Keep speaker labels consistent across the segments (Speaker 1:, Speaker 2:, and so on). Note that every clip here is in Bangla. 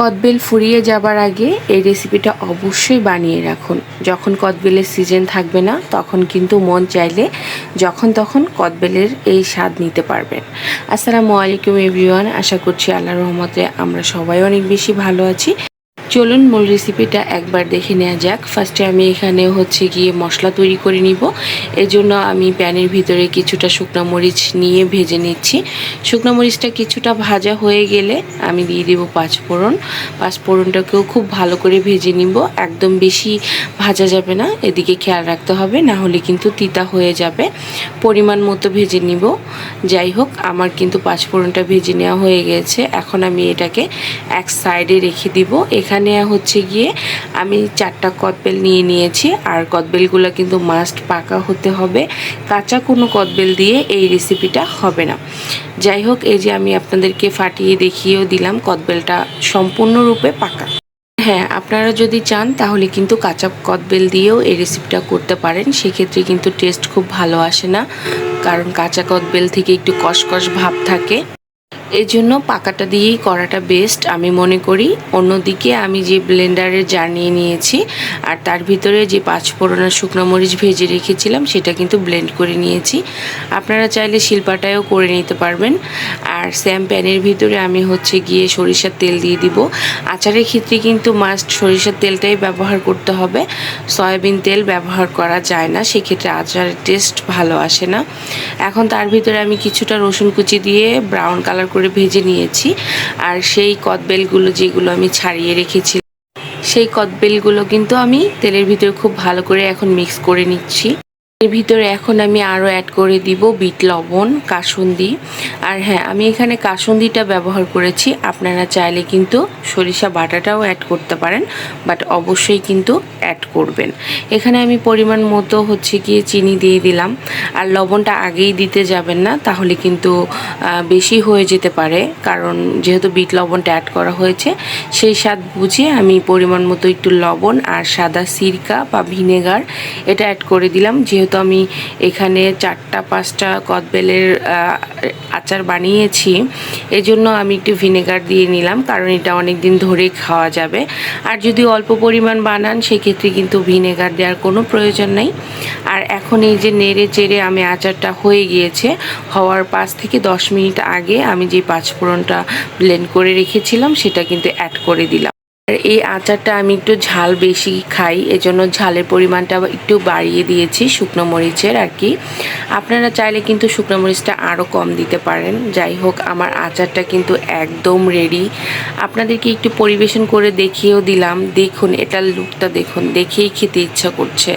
Speaker 1: কদবেল ফুরিয়ে যাবার আগে এই রেসিপিটা অবশ্যই বানিয়ে রাখুন। যখন কদবেলের সিজন থাকবে না, তখন কিন্তু মন চাইলে যখন তখন কদবেলের এই স্বাদ নিতে পারবেন। আসসালামু আলাইকুম এভরিওয়ান আশা করছি আল্লাহ রহমতে আমরা সবাই অনেক বেশি ভালো আছি। চলুন মূল রেসিপিটা একবার দেখে নেওয়া যাক। ফার্স্টে আমি এখানে হচ্ছে গিয়ে মশলা তৈরি করে নিব। জন্য আমি প্যানের ভিতরে কিছুটা শুকনো মরিচ নিয়ে ভেজে নিচ্ছি। শুকনো মরিচটা কিছুটা ভাজা হয়ে গেলে আমি দিয়ে দেবো পাঁচফোড়ন। পাঁচফোড়নটাকেও খুব ভালো করে ভেজে নিব। একদম বেশি ভাজা যাবে না। এদিকে খেয়াল রাখতে হবে, না হলে কিন্তু তিতা হয়ে যাবে। পরিমাণ মতো ভেজে নিব। যাই হোক, আমার কিন্তু পাঁচফোড়নটা ভেজে নেওয়া হয়ে গেছে। এখন আমি এটাকে এক সাইডে রেখে দিব। এখানে হচ্ছে গিয়ে আমি চারটা কদবেল নিয়ে নিয়েছি। আর কদবেলগুলো কিন্তু মাস্ট পাকা হতে হবে। কাঁচা কোনো কদবেল দিয়ে এই রেসিপিটা হবে না। যাই হোক, এই যে আমি আপনাদেরকে ফাটিয়ে দেখিয়েও দিলাম, কদবেলটা সম্পূর্ণরূপে পাকা। হ্যাঁ আপনারা যদি চান, তাহলে কিন্তু কাঁচা কদবেল দিয়েও এই রেসিপিটা করতে পারেন। সেক্ষেত্রে কিন্তু টেস্ট খুব ভালো আসে না। কারণ কাঁচা কদবেল থেকে একটু কষকষ ভাব থাকে। এই জন্য পাকাটা দিয়েই করাটা বেস্ট আমি মনে করি। অন্যদিকে আমি যে ব্লেন্ডারের জার নিয়ে নিয়েছি, আর তার ভিতরে যে পাঁচ ফোড়নের শুকনো মরিচ ভেজে রেখেছিলাম, সেটা কিন্তু ব্লেন্ড করে নিয়েছি। আপনারা চাইলে শিল্পাটায়ও করে নিতে পারবেন। আর স্যাম প্যানের ভিতরে আমি হচ্ছে গিয়ে সরিষার তেল দিয়ে দিব। আচারের ক্ষেত্রে কিন্তু মাস্ট সরিষার তেলটাই ব্যবহার করতে হবে। সয়াবিন তেল ব্যবহার করা যায় না, সেক্ষেত্রে আচারের টেস্ট ভালো আসে না। এখন তার ভিতরে আমি কিছুটা রসুন কুচি দিয়ে ব্রাউন কালার করে ভেজে নিয়েছি। আর সেই কদবেলগুলো যেগুলো আমি ছাড়িয়ে রেখেছি, সেই কদবেলগুলো কিন্তু আমি তেলের ভিতরে খুব ভালো করে এখন মিক্স করে নিচ্ছি। এর ভিতরে এখন আমি আরও অ্যাড করে দিব বিট লবণ, কাসুন্দি। আর হ্যাঁ আমি এখানে কাসুন্দিটা ব্যবহার করেছি। আপনারা চাইলে কিন্তু সরিষা বাটাটাও অ্যাড করতে পারেন বাট অবশ্যই কিন্তু অ্যাড করবেন। এখানে আমি পরিমাণ মতো হচ্ছে গিয়ে চিনি দিয়ে দিলাম। আর লবণটা আগেই দিতে যাবেন না, তাহলে কিন্তু বেশি হয়ে যেতে পারে। কারণ যেহেতু বিট লবণটা অ্যাড করা হয়েছে, সেই স্বাদ বুঝে আমি পরিমাণ মতো একটু লবণ আর সাদা সিরকা বা ভিনেগার এটা অ্যাড করে দিলাম। যেহেতু যেহেতু আমি এখানে চারটা, পাঁচটা কদবেলের আচার বানিয়েছি এই জন্য আমি একটু ভিনেগার দিয়ে নিলাম, কারণ এটা অনেক দিন ধরেই খাওয়া যাবে। আর যদি অল্প পরিমাণ বানান, সেক্ষেত্রে কিন্তু ভিনেগার দেওয়ার কোনো প্রয়োজন নেই। আর এখন এই যে নেড়ে চেড়ে আমি আচারটা হয়ে গিয়েছে, হওয়ার পাঁচ থেকে দশ মিনিট আগে আমি যে পাঁচফোড়নটা ব্লেন্ড করে রেখেছিলাম, সেটা কিন্তু অ্যাড করে দিলাম। এই আচারটা আমি একটু ঝাল বেশি খাই, এজন্য ঝালের পরিমাণটা একটু বাড়িয়ে দিয়েছি শুকনো মরিচের আর কি। আপনারা চাইলে কিন্তু শুকনো মরিচটা আরও কম দিতে পারেন। যাই হোক, আমার আচারটা কিন্তু একদম রেডি আপনাদেরকে একটু পরিবেশন করে দেখিয়েও দিলাম। দেখুন, এটার লুকটা দেখুন, দেখেই খেতে ইচ্ছা করছে।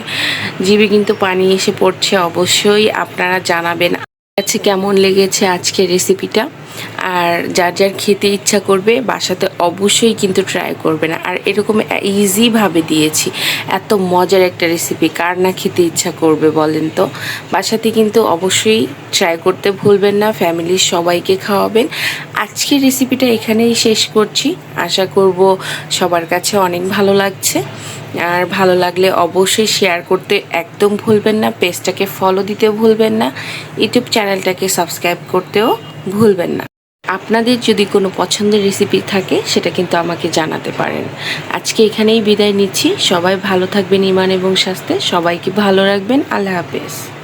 Speaker 1: জিভে কিন্তু পানি এসে পড়ছে অবশ্যই, আপনারা জানাবেন। কাছে কেমন লেগেছে আজকের রেসিপিটা আর যার যার খেতে ইচ্ছা করবে বাসাতে অবশ্যই কিন্তু ট্রাই করবে না। আর এরকম ইজিভাবে দিয়েছি। এত মজার একটা রেসিপি কার না খেতে ইচ্ছা করবে বলেন তো? বাসাতে কিন্তু অবশ্যই ট্রাই করতে ভুলবেন না, ফ্যামিলির সবাইকে খাওয়াবেন। আজকের রেসিপিটা এখানেই শেষ করছি। আশা করব সবার কাছে অনেক ভালো লাগছে। আর ভালো লাগলে অবশ্যই শেয়ার করতে একদম ভুলবেন না পেজটাকে ফলো দিতে ভুলবেন না ইউটিউব চ্যানেলটাকে সাবস্ক্রাইব করতেও ভুলবেন না। আপনাদের যদি কোনো পছন্দের রেসিপি থাকে, সেটা কিন্তু আমাকে জানাতে পারেন। আজকে এখানেই বিদায় নিচ্ছি। সবাই ভালো থাকবেন ইমান এবং স্বাস্থ্যে। সবাইকে ভালো রাখবেন। আল্লাহ হাফেজ।